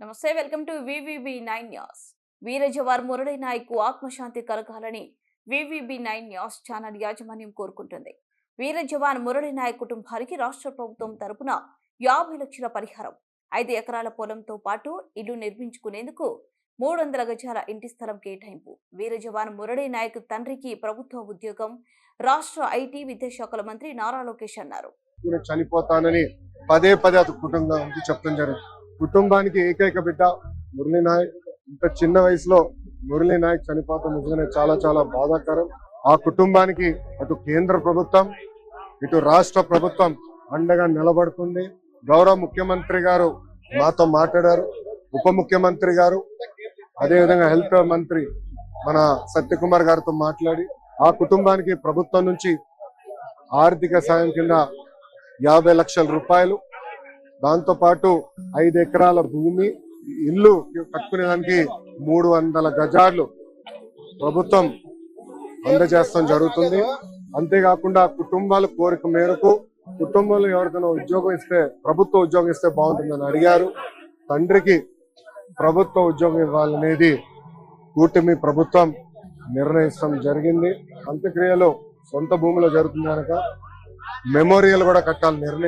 నమస్తే welcome to VVB nine news. వీర జవార్ మురళీ నాయక్ ఆత్మశాంతి కలగాలని వివిబి నైన్ న్యూస్ ఛానల్ యాజమాన్యం కోరుకుంటుంది. వీర జవాన్ మురళీ నాయక్ కుటుంబానికి రాష్ట్ర ప్రభుత్వం తరపున యాభై లక్షల పరిహారం ఐదు ఎకరాల పొలంతో పాటు ఇల్లు నిర్మించుకునేందుకు మూడు వందల గజాల ఇంటి స్థలం కేటాయింపు. వీర జవాన్ మురళీ నాయక్ తండ్రికి ప్రభుత్వ ఉద్యోగం రాష్ట్ర ఐటీ విద్యాశాఖల మంత్రి నారా లోకేష్ అన్నారు. చనిపోతానని పదే పదే అతని కుటుంబానికి చెప్పడం జరిగింది కుటుంబానికి ఏకైక బిడ్డ మురళీ నాయక్. ఇంత చిన్న వయసులో మురళీ నాయక్ చనిపోతాం నిజంగానే చాలా చాలా బాధాకరం. ఆ కుటుంబానికి అటు కేంద్ర ప్రభుత్వం ఇటు రాష్ట్ర ప్రభుత్వం అండగా నిలబడుతుంది. గౌరవ ముఖ్యమంత్రి గారు మాతో మాట్లాడారు. ఉప ముఖ్యమంత్రి గారు అదేవిధంగా హెల్త్ మంత్రి మన సత్యకుమార్ గారితో మాట్లాడి ఆ కుటుంబానికి ప్రభుత్వం నుంచి ఆర్థిక సాయం కింద యాభై లక్షల రూపాయలు దాంతో పాటు ఐదు ఎకరాల భూమి ఇల్లు కట్టుకునేదానికి మూడు వందల గజాలు ప్రభుత్వం అందజేస్తాం జరుగుతుంది. అంతేకాకుండా కుటుంబాల కోరిక మేరకు కుటుంబంలో ఎవరికైనా ఉద్యోగం ఇస్తే ప్రభుత్వ ఉద్యోగం ఇస్తే బాగుంటుందని అడిగారు. తండ్రికి ప్రభుత్వ ఉద్యోగం ఇవ్వాలనేది కూటమి ప్రభుత్వం నిర్ణయించడం జరిగింది. అంత్యక్రియలు సొంత భూమిలో జరుగుతుంది కనుక మెమోరియల్ కూడా కట్టాలని నిర్ణయం